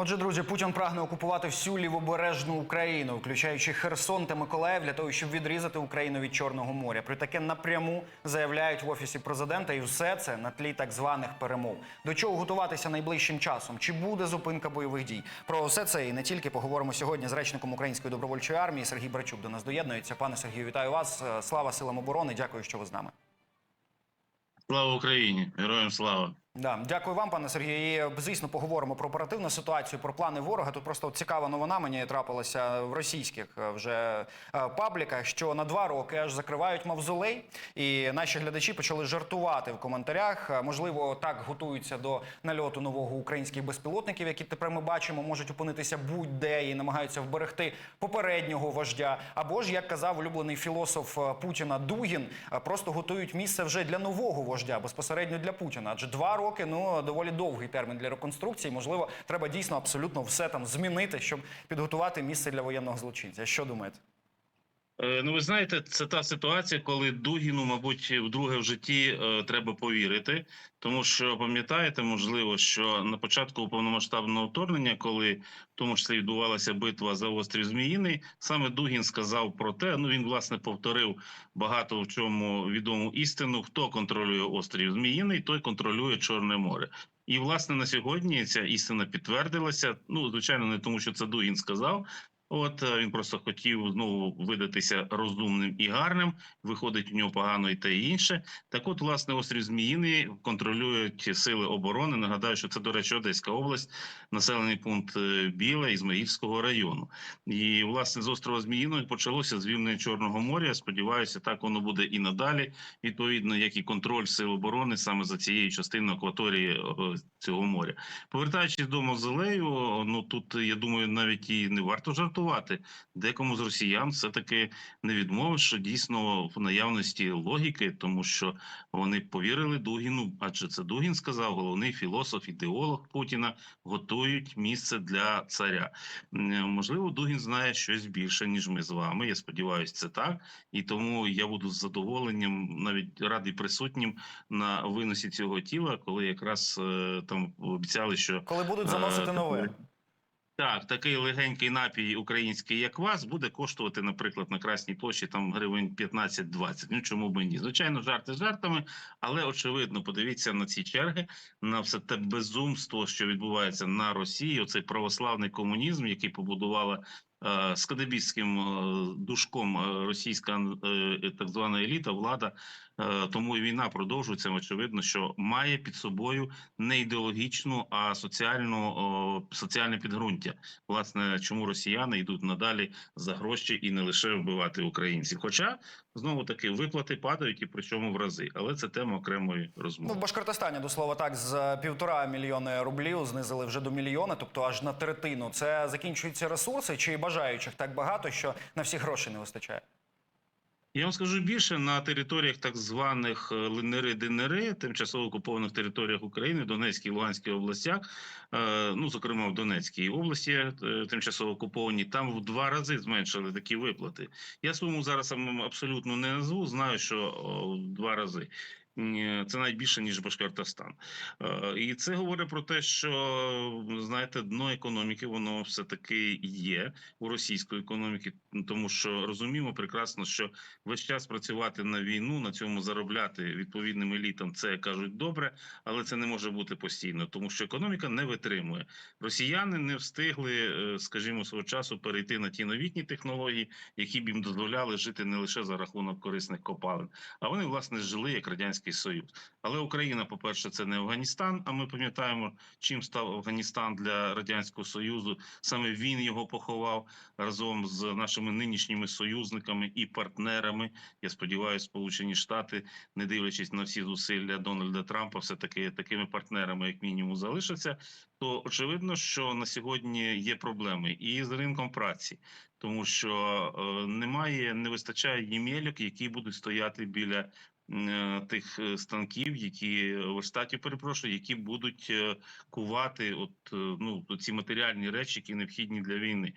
Отже, друзі, Путін прагне окупувати всю лівобережну Україну, включаючи Херсон та Миколаїв, для того, щоб відрізати Україну від Чорного моря. Про таке напряму заявляють в офісі президента, і все це на тлі так званих перемов. До чого готуватися найближчим часом? Чи буде зупинка бойових дій? Про все це і не тільки поговоримо сьогодні з речником Української добровольчої армії Сергій Брачук до нас доєднується. Пане Сергію, вітаю вас. Е, Слава силам оборони. Дякую, що ви з нами. Слава Україні! Героям слава! Да, дякую вам, пане Сергію. І, звісно, поговоримо про оперативну ситуацію, про плани ворога. Тут просто цікава новина мені трапилася в російських е, вже е, пабліках, що на два роки аж закривають мавзолей, і наші глядачі почали жартувати в коментарях. Е, Можливо, так готуються до нальоту нового українських безпілотників, які тепер ми бачимо, можуть опинитися будь-де і намагаються вберегти попереднього вождя. Або ж, як казав улюблений філософ е, Путіна Дугін, е, просто готують місце вже для нового вождя, безпосередньо для Путіна. Адже два роки ну доволі довгий термін для реконструкції. Можливо, треба дійсно абсолютно все там змінити, щоб підготувати місце для воєнного злочинця. Що думаєте? Е, Ну, ви знаєте, це та ситуація, коли Дугіну, мабуть, вдруге в житті е, треба повірити, тому що пам'ятаєте, можливо, що на початку повномасштабного вторгнення, коли в тому числі відбувалася битва за острів Зміїний, саме Дугін сказав про те. Ну він власне повторив багато в чому відому істину: хто контролює острів Зміїний, той контролює Чорне море. І власне на сьогодні ця істина підтвердилася. Ну звичайно, не тому, що це Дугін сказав. От е, він просто хотів знову видатися розумним і гарним. Виходить у нього погано і те і інше. Так, от, власне, острів Зміїний контролюють сили оборони. Нагадаю, що це, до речі, Одеська область, населений пункт е, Біле Ізмаїльського району. І власне з острова Зміїного почалося звільнення Чорного моря. Сподіваюся, так воно буде і надалі. Відповідно, як і контроль сил оборони саме за цією частиною акваторії цього моря. Повертаючись до мавзолею, ну тут я думаю, навіть і не варто жартувати. Декому з росіян все таки не відмовиш, що дійсно в наявності логіки, тому що вони повірили Дугіну, адже це Дугін сказав, головний філософ, ідеолог Путіна готують місце для царя. Можливо, Дугін знає щось більше ніж ми з вами. Я сподіваюся, це так, і тому я буду з задоволенням навіть радий присутнім на виносі цього тіла, коли якраз е, там обіцяли, що Коли будуть заносити Е, нове? Так, такий легенький напій український, як вас, буде коштувати, наприклад, на Красній площі там гривень 15-20. Ну чому б ні? Звичайно, жарти жартами, але очевидно, подивіться на ці черги, на все те безумство, що відбувається на Росії. Оцей православний комунізм, який побудувала. е, З е, душком е, російська е, так звана еліта, влада, тому і війна продовжується. Очевидно, що має під собою не ідеологічну, а соціальну соціальне підґрунтя. Власне, чому росіяни йдуть надалі за гроші і не лише вбивати українців. Хоча знову таки виплати падають і причому в рази, але це тема окремої Ну, розмови. в Башкортостані, до слова, так, з півтора мільйони рублів знизили вже до мільйона, тобто аж на третину. Це закінчуються ресурси, чи бажаючих так багато, що на всі гроші не вистачає? Я вам скажу більше на територіях так званих е, ЛНР, ДНР, тимчасово окупованих територіях України, Донецькій Луганській областях, е, ну зокрема в Донецькій області, е, тимчасово окуповані, там в два рази зменшили такі виплати. Я суму зараз абсолютно не назву. Знаю, що в два рази. Ні, Це навіть більше ніж Башкортостан, Е, і це говорить про те, що знаєте, дно економіки воно все таки є у російської економіки, тому що розуміємо прекрасно, що весь час працювати на війну, на цьому заробляти відповідним елітам, це кажуть добре, але це не може бути постійно, тому що економіка не витримує. Росіяни не встигли, е, скажімо, свого часу перейти на ті новітні технології, які б їм дозволяли жити не лише за рахунок корисних копалин, а вони власне жили як радянський союз. Але Україна, по перше, це не Афганістан. А ми пам'ятаємо, чим став Афганістан для радянського союзу. Саме він його поховав разом з нашими нинішніми союзниками і партнерами. Я сподіваюся, Сполучені Штати, не дивлячись на всі зусилля Дональда Трампа, все таки такими партнерами, як мінімум, залишаться. То очевидно, що на сьогодні є проблеми і з ринком праці, тому що е, немає, не вистачає ємельок, які будуть стояти біля тих е, станків, які верстатів, перепрошую, які будуть е, кувати от е, ну ці матеріальні речі, які необхідні для війни.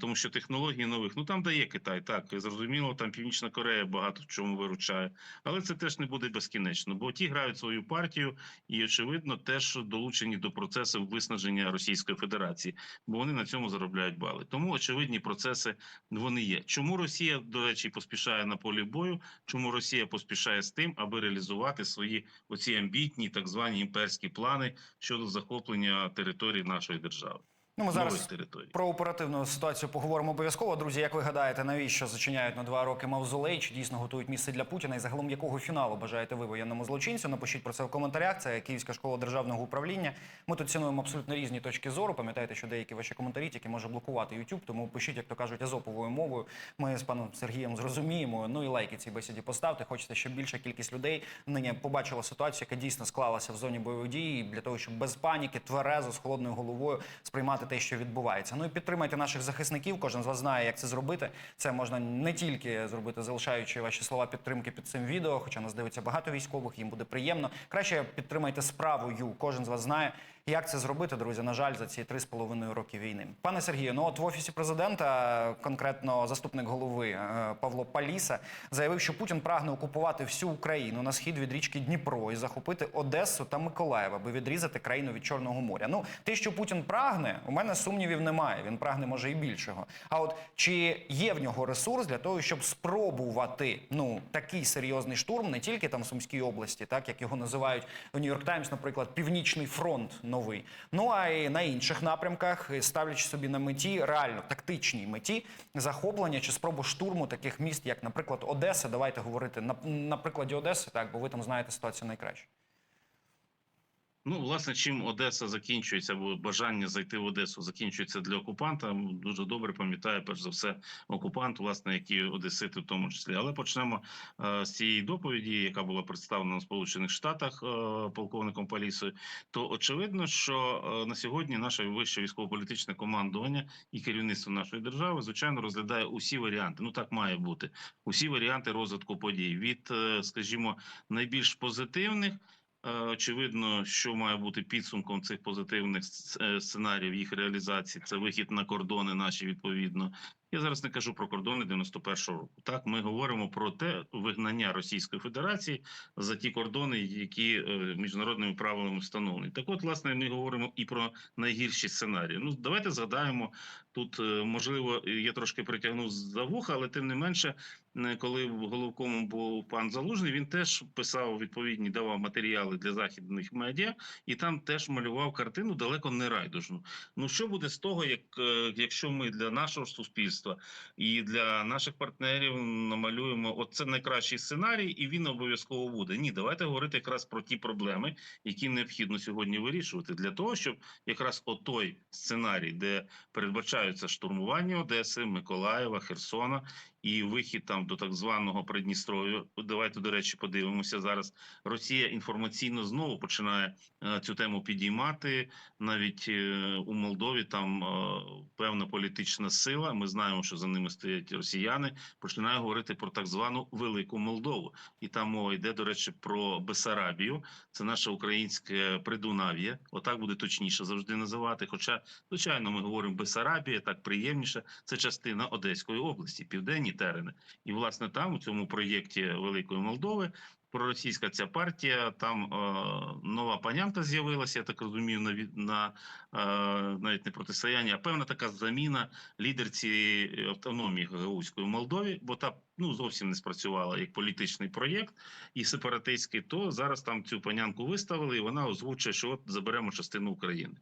Тому що технології нових ну там дає Китай, так зрозуміло, там Північна Корея багато в чому виручає, але це теж не буде безкінечно, бо ті грають свою партію і очевидно теж долучені до процесу виснаження Російської Федерації, бо вони на цьому заробляють бали. Тому очевидні процеси вони є. Чому Росія до речі поспішає на полі бою? Чому Росія поспішає з тим, аби реалізувати свої оці амбітні так звані імперські плани щодо захоплення території нашої держави? Ну, ми зараз територій. про оперативну ситуацію поговоримо обов'язково. Друзі, як ви гадаєте, навіщо зачиняють на два роки мавзолей? Чи дійсно готують місце для Путіна? І загалом якого фіналу бажаєте ви воєнному злочинцю? Напишіть про це в коментарях. Це Київська школа державного управління. Ми тут цінуємо абсолютно різні точки зору. Пам'ятаєте, що деякі ваші коментарі тільки може блокувати YouTube, тому пишіть, як то кажуть, азоповою мовою. Ми з паном Сергієм зрозуміємо. Ну і лайки цій бесіді поставте. Хочеться, щоб більша кількість людей нині побачила ситуацію, яка дійсно склалася в зоні бойових дій, для того, щоб без паніки, тверезо, з холодною головою сприймати те, що відбувається. Ну і підтримайте наших захисників. Кожен з вас знає, як це зробити. Це можна не тільки зробити, залишаючи ваші слова підтримки під цим відео, хоча нас дивиться багато військових, їм буде приємно. Краще підтримайте справою. Кожен з вас знає, як це зробити, друзі. На жаль, за ці три з половиною роки війни. Пане Сергію, ну от в офісі президента, конкретно заступник голови е, Павло Паліса, заявив, що Путін прагне окупувати всю Україну на схід від річки Дніпро і захопити Одесу та Миколаїв, аби відрізати країну від Чорного моря. Ну, те, що Путін прагне, у мене сумнівів немає. Він прагне може і більшого. А от чи є в нього ресурс для того, щоб спробувати ну такий серйозний штурм, не тільки там в Сумській області, так як його називають у Нью-Йорк Таймс, наприклад, Північний фронт новий. Ну а й на інших напрямках, ставлячи собі на меті реально тактичній меті захоплення чи спробу штурму таких міст, як, наприклад, Одеса. Давайте говорити на, на прикладі Одеси, так бо ви там знаєте ситуацію найкраще. Ну, власне, чим Одеса закінчується, або бажання зайти в Одесу закінчується для окупанта. Дуже добре пам'ятає перш за все окупант, власне, які одесити в тому числі. Але почнемо е, з цієї доповіді, яка була представлена в Сполучених Штатах е, полковником Палісою. То очевидно, що е, на сьогодні наше вище військово-політичне командування і керівництво нашої держави звичайно розглядає усі варіанти. Ну так має бути усі варіанти розвитку подій від, е, скажімо, найбільш позитивних. Е, Очевидно, що має бути підсумком цих позитивних е, сценаріїв їх реалізації. Це вихід на кордони наші відповідно. Я зараз не кажу про кордони 91-го року. Так, ми говоримо про те вигнання Російської Федерації за ті кордони, які е, міжнародними правилами встановлені. Так, от, власне, ми говоримо і про найгірші сценарії. Ну, давайте згадаємо тут. е, Можливо, я трошки притягнув за вуха, але тим не менше, е, коли головкомом був пан Залужний, він теж писав відповідні давав матеріали для західних медіа, і там теж малював картину далеко не райдужну. Ну що буде з того, як якщо ми для нашого суспільства і для наших партнерів намалюємо оце найкращий сценарій, і він обов'язково буде. Ні, давайте говорити якраз про ті проблеми, які необхідно сьогодні вирішувати, для того, щоб якраз отой сценарій, де передбачаються штурмування Одеси, Миколаєва, Херсона і вихід там до так званого Придністров'я. Давайте до речі, подивимося зараз. Росія інформаційно знову починає е, цю тему підіймати. Навіть е, у Молдові там е, певна політична сила. Ми знаємо, що за ними стоять росіяни. Починає говорити про так звану Велику Молдову, і там мова йде, до речі, про Бесарабію. Це наше українське Придунав'я. Отак буде точніше завжди називати. Хоча, звичайно, ми говоримо Бесарабія, так приємніше. Це частина Одеської області, південні терени. І власне там у цьому проєкті Великої Молдови. Проросійська ця партія, там е, нова панянка з'явилася, я так розумію, на, на е, навіть не протистояння, а певна така заміна лідерці автономії Гагаузької Молдові, бо та ну зовсім не спрацювала як політичний проєкт і сепаратистський. То зараз там цю панянку виставили, і вона озвучує, що от заберемо частину України.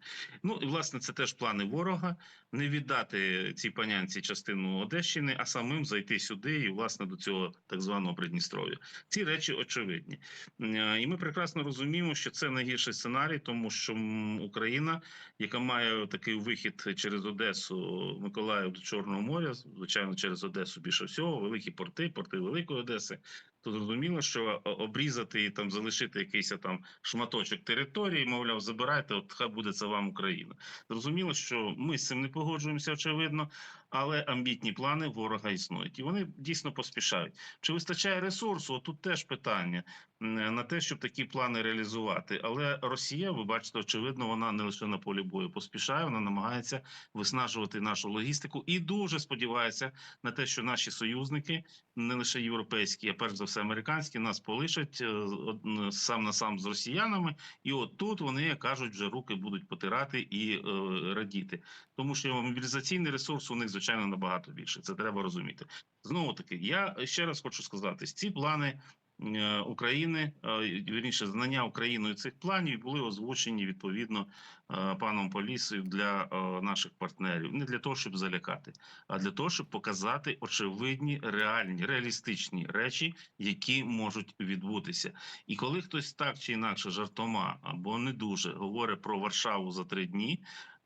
Ну і власне це теж плани ворога не віддати цій панянці частину Одещини, а самим зайти сюди і власне до цього так званого Придністров'я. Ці речі очевидні, Е, і ми прекрасно розуміємо, що це найгірший сценарій, тому що Україна, яка має такий вихід через Одесу, Миколаїв до Чорного моря, звичайно, через Одесу більше всього, великі порти, порти Великої Одеси. То зрозуміло, що обрізати і там залишити якийсь там шматочок території, мовляв, забирайте, от хай буде це вам Україна. Зрозуміло, що ми з цим не погоджуємося, очевидно, але амбітні плани ворога існують, і вони дійсно поспішають. Чи вистачає ресурсу? Тут теж питання на те, щоб такі плани реалізувати. Але Росія, ви бачите, очевидно, вона не лише на полі бою поспішає, вона намагається виснажувати нашу логістику і дуже сподівається на те, що наші союзники, не лише європейські, а перш за все американські, нас полишать е, сам на сам з росіянами. І от тут вони як кажуть, вже руки будуть потирати і е, радіти, тому що мобілізаційний ресурс у них звичайно набагато більше. Це треба розуміти. Знову таки, я ще раз хочу сказати: ці плани. Е, України е, вірніше знання Україною цих планів були озвучені відповідно е, паном Полісою для наших партнерів, не для того, щоб залякати, а для того, щоб показати очевидні, реальні, реалістичні речі, які можуть відбутися. І коли хтось так чи інакше жартома або не дуже говорить про Варшаву за три дні.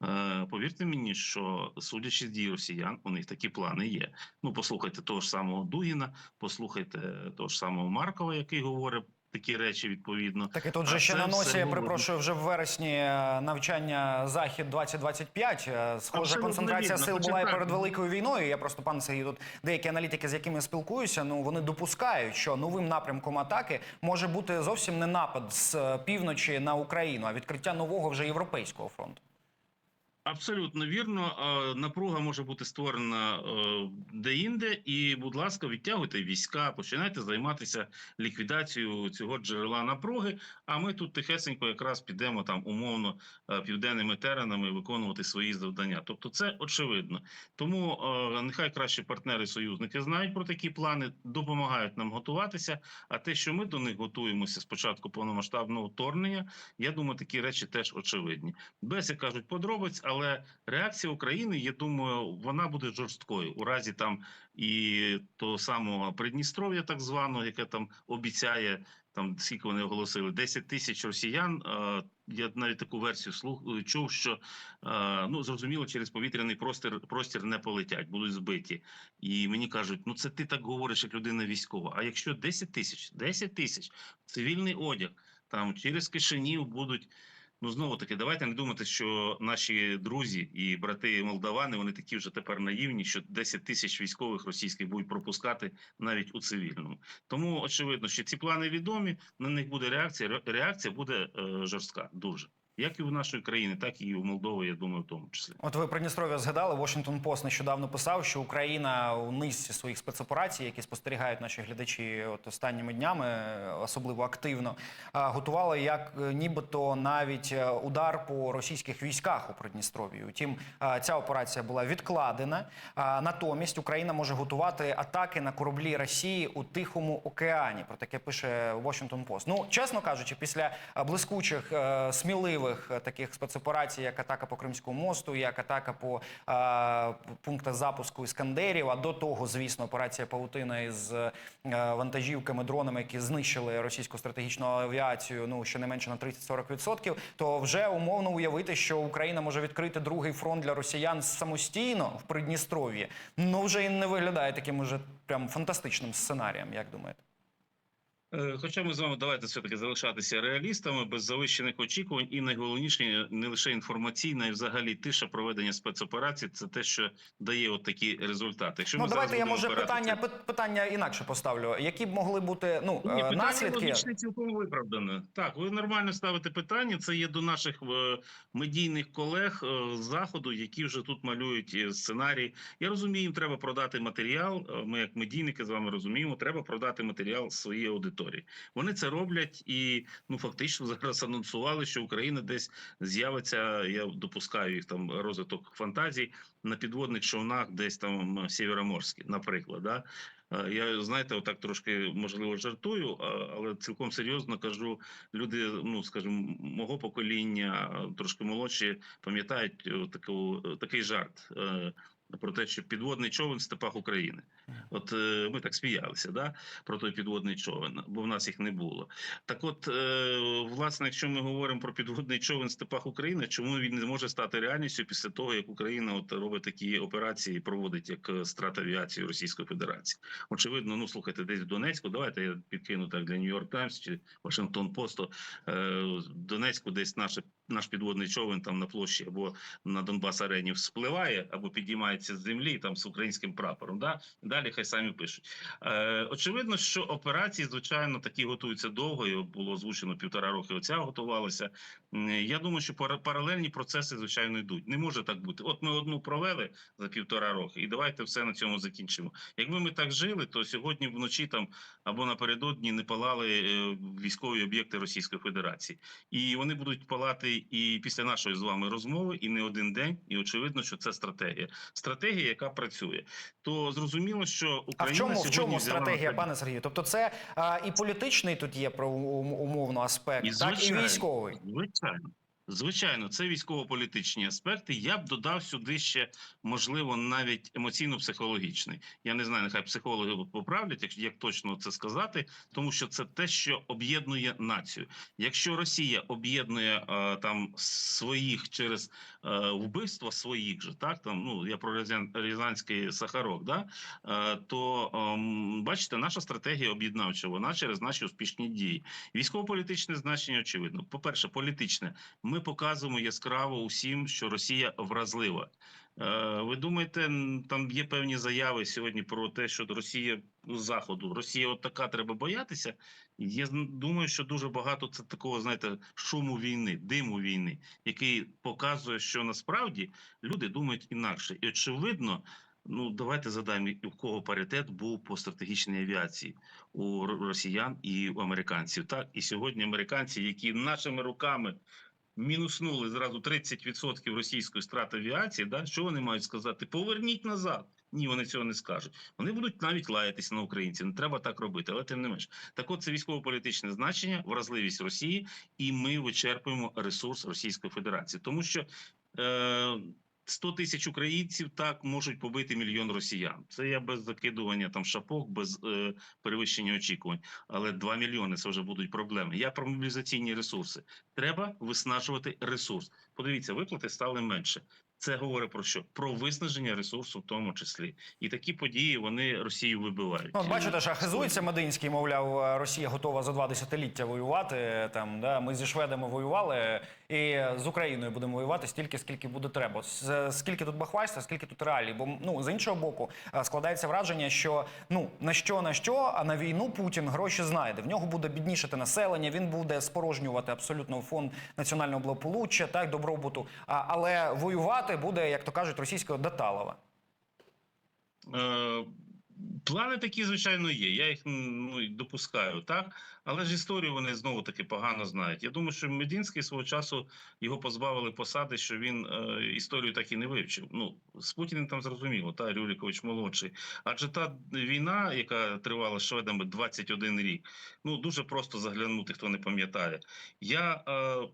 Е, Повірте мені, що судячи з дій росіян, у них такі плани є. Ну, послухайте того ж самого Дугіна, послухайте того ж самого Маркова, який говорить такі речі відповідно. Так і тут А же ще на носі, я було- вже в вересні е, навчання Захід 2025. Е, Схожа Абсолютно концентрація сил була і перед великою війною. Я просто пан Сергій, тут деякі аналітики, з якими спілкуюся, ну вони допускають, що новим напрямком атаки може бути зовсім не напад з е, півночі на Україну, а відкриття нового вже європейського фронту. Абсолютно вірно. Напруга може бути створена е, де-інде, і, будь ласка, відтягуйте війська, починайте займатися ліквідацією цього джерела напруги. А ми тут тихесенько якраз підемо там умовно е, південними теренами виконувати свої завдання. Тобто, це очевидно. Тому е, нехай краще партнери союзники знають про такі плани, допомагають нам готуватися. А те, що ми до них готуємося з початку повномасштабного вторгнення, я думаю, такі речі теж очевидні. Без як кажуть подробиць, але реакція України, я думаю, вона буде жорсткою у разі там і того самого Придністров'я, так званого, яке там обіцяє. Там скільки вони оголосили 10 тисяч росіян. Е, Я навіть таку версію слух чув, що е, ну зрозуміло, через повітряний простір простір не полетять, будуть збиті. І мені кажуть, ну це ти так говориш, як людина військова. А якщо 10 тисяч, 10 тисяч цивільний одяг там через кишенів будуть. Ну знову таки, давайте не думати, що наші друзі і брати молдавани вони такі вже тепер наївні, що 10 тисяч військових російських будуть пропускати навіть у цивільному. Тому очевидно, що ці плани відомі. На них буде реакція. Реакція буде е, жорстка, дуже як і у нашої країни, так і у Молдови. Я думаю, в тому числі. От ви Придністров'я згадали. Washington Post нещодавно писав, що Україна у низці своїх спецоперацій, які спостерігають наші глядачі от останніми днями, особливо активно, готувала як е, нібито навіть е, удар по російських військах у Придністров'ї. Утім, ця операція була відкладена. Натомість Україна може готувати атаки на кораблі Росії у Тихому океані. Про таке пише Washington Post. Ну, чесно кажучи, після блискучих, е, сміливих е, таких спецоперацій, як атака по Кримському мосту, як атака по е, пунктах запуску іскандерів, а до того, звісно, операція Паутина із е, вантажівками, дронами, які знищили російську стратегічну авіацію, ну щонайменше на 30-40%, то вже умовно уявити, що Україна може відкрити другий фронт для росіян самостійно в Придністров'ї, ну вже і не виглядає таким уже прям фантастичним сценарієм, як думаєте? Е, Хоча ми з вами давайте все таки залишатися реалістами без завищених очікувань, і найголовніше не лише інформаційна, і взагалі тиша проведення спецоперацій. Це те, що дає от такі результати. Якщо Ну ми давайте я може питання пит- питання інакше поставлю. Які б могли бути ну Ні, е, питання наслідки? логічне цілком виправдане. Так, ви нормально ставите питання. Це є до наших е, медійних колег е, з заходу, які вже тут малюють е, сценарій. Я розумію, їм треба продати матеріал. Е, Ми, як медійники, з вами розуміємо, треба продати матеріал своїй аудиторії. Вони це роблять і ну фактично зараз анонсували, що Україна десь з'явиться. Я допускаю їх там розвиток фантазій на підводних човнах, десь там Сєвєроморські, наприклад. Да? Е, Я знаєте, отак трошки можливо жартую, але цілком серйозно кажу. Люди, ну скажімо, мого покоління, трошки молодші, пам'ятають е, таку такий жарт. Про те, що підводний човен в степах України. От е, ми так сміялися, да, про той підводний човен, бо в нас їх не було. Так, от, е, власне, якщо ми говоримо про підводний човен в степах України, чому він не може стати реальністю після того, як Україна от робить такі операції, проводить як е, страт авіації Російської Федерації? Очевидно, ну слухайте, десь в Донецьку. Давайте я підкину так для Нью-Йорк Таймс чи Вашингтон Посту. Е, в Донецьку десь наше наш підводний човен там на площі або на Донбас арені вспливає, або підіймається з землі там з українським прапором. Да? Далі хай самі пишуть. Е, очевидно, що операції, звичайно, такі готуються довго. і Було озвучено півтора роки. Оця готувалася. М, Я думаю, що пара- паралельні процеси, звичайно, йдуть. Не може так бути. От ми одну провели за півтора роки, і давайте все на цьому закінчимо. Якби ми так жили, то сьогодні вночі там або напередодні не палали е, військові об'єкти Російської Федерації, і вони будуть палати і після нашої з вами розмови, і не один день. І очевидно, що це стратегія. Стратегія, яка працює. То зрозуміло, що А в чому, в чому стратегія, на пане Сергію? Тобто, це а, і політичний тут є про умовно аспект, І так і військовий. Звичайно. Звичайно, це військово-політичні аспекти. Я б додав сюди ще, можливо, навіть емоційно-психологічний. Я не знаю, нехай психологи поправлять, як, точно це сказати, тому що це те, що об'єднує націю. Якщо Росія об'єднує е, там своїх через е, вбивство своїх же, так там ну я про Рязан- Рязанський Сахарок, да е, то ем, бачите, наша стратегія об'єднавча, вона через наші успішні дії. Військово-політичне значення очевидно. По перше, політичне. Ми показуємо яскраво усім, що Росія вразлива. Е, Ви думаєте, там є певні заяви сьогодні про те, що Росія з заходу, Росія от така треба боятися. Я думаю, що дуже багато це такого, знаєте, шуму війни, диму війни, який показує, що насправді люди думають інакше, і очевидно. Ну, давайте задаємо, в кого паритет був по стратегічній авіації у росіян і у американців. Так і сьогодні американці, які нашими руками мінуснули зразу 30% російської страти авіації, да що вони мають сказати? Поверніть назад. Ні, вони цього не скажуть. Вони будуть навіть лаятися на українців. Не треба так робити, але тим не менш. Так, от це військово-політичне значення, вразливість Росії, і ми вичерпуємо ресурс Російської Федерації, тому що. Е- 100 тисяч українців так можуть побити мільйон росіян. Це я без закидування там шапок, без е, перевищення очікувань. Але 2 мільйони це вже будуть проблеми. Я про мобілізаційні ресурси. Треба виснажувати ресурс. Подивіться, виплати стали менше. Це говорить про що? Про виснаження ресурсу, в тому числі, і такі події вони Росію вибивають. Ну, бачите, ж хизується Мединський, мовляв, Росія готова за два десятиліття воювати. Там да ми зі шведами воювали, і з Україною будемо воювати стільки, скільки буде треба. Скільки тут бахвальства, скільки тут реалій. Бо ну з іншого боку е, складається враження, що ну на що на що, а на війну Путін гроші знайде. В нього буде біднішати населення. Він буде спорожнювати абсолютно фонд національного благополуччя, так добробуту. Але воювати буде, як то кажуть, російського Даталова. Е, Плани такі, звичайно, є. Я їх ну, допускаю, так. Але ж історію вони знову таки погано знають. Я думаю, що Мединський свого часу його позбавили посади, що він е, історію так і не вивчив. Ну з Путіним там зрозуміло, та Рюрикович молодший. Адже та війна, яка тривала шведами 21 рік, ну дуже просто заглянути, хто не пам'ятає. Я е,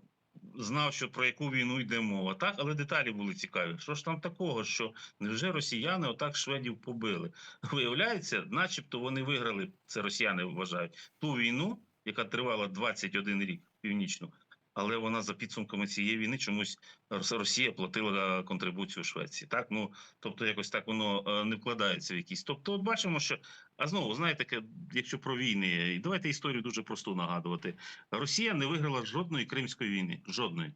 знав, що про яку війну йде мова, так, але деталі були цікаві. Що ж там такого, що невже росіяни отак шведів побили? Виявляється, начебто вони виграли, це росіяни вважають, ту війну, яка тривала 21 рік північну. Але вона за підсумками цієї війни чомусь Росія платила контрибуцію Швеції. Так, ну тобто, якось так воно е, не вкладається в якісь. Тобто, от бачимо, що а знову знаєте, якщо про війни, давайте історію дуже просту нагадувати. Росія не виграла жодної кримської війни. Жодної.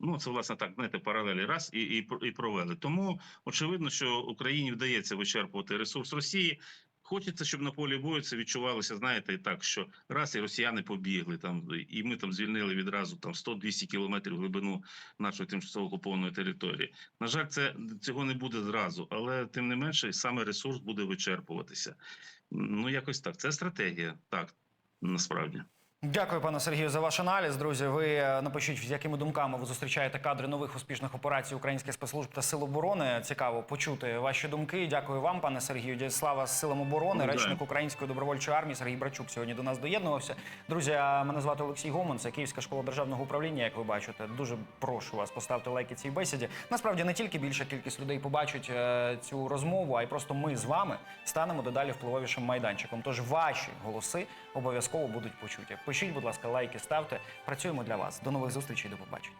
Ну, це власне так, знаєте, паралелі раз і, і, і провели. Тому очевидно, що Україні вдається вичерпувати ресурс Росії. Хочеться, щоб на полі бою це відчувалося, знаєте, так, що раз і росіяни побігли там, і ми там звільнили відразу там 100-200 кілометрів глибину нашої тимчасово окупованої території. На жаль, це цього не буде зразу, але тим не менше, саме ресурс буде вичерпуватися. Ну якось так. Це стратегія, так насправді. Дякую, пане Сергію, за ваш аналіз. Друзі, ви е, напишіть, з якими думками ви зустрічаєте кадри нових успішних операцій українських спецслужб та сил оборони. Цікаво почути ваші думки. Дякую вам, пане Сергію. Дя- Слава силам оборони. Ну. Речник Української добровольчої армії Сергій Брачук сьогодні до нас доєднувався. Друзі, а мене звати Олексій Гомон. Це Київська школа державного управління. Як ви бачите, дуже прошу вас поставити лайки цій бесіді. Насправді не тільки більша кількість людей побачить е, цю розмову, а й просто ми з вами станемо дедалі впливовішим майданчиком. Тож ваші голоси обов'язково будуть почуті. Пишіть, будь ласка, лайки ставте. Працюємо для вас. До нових зустрічей. До побачення.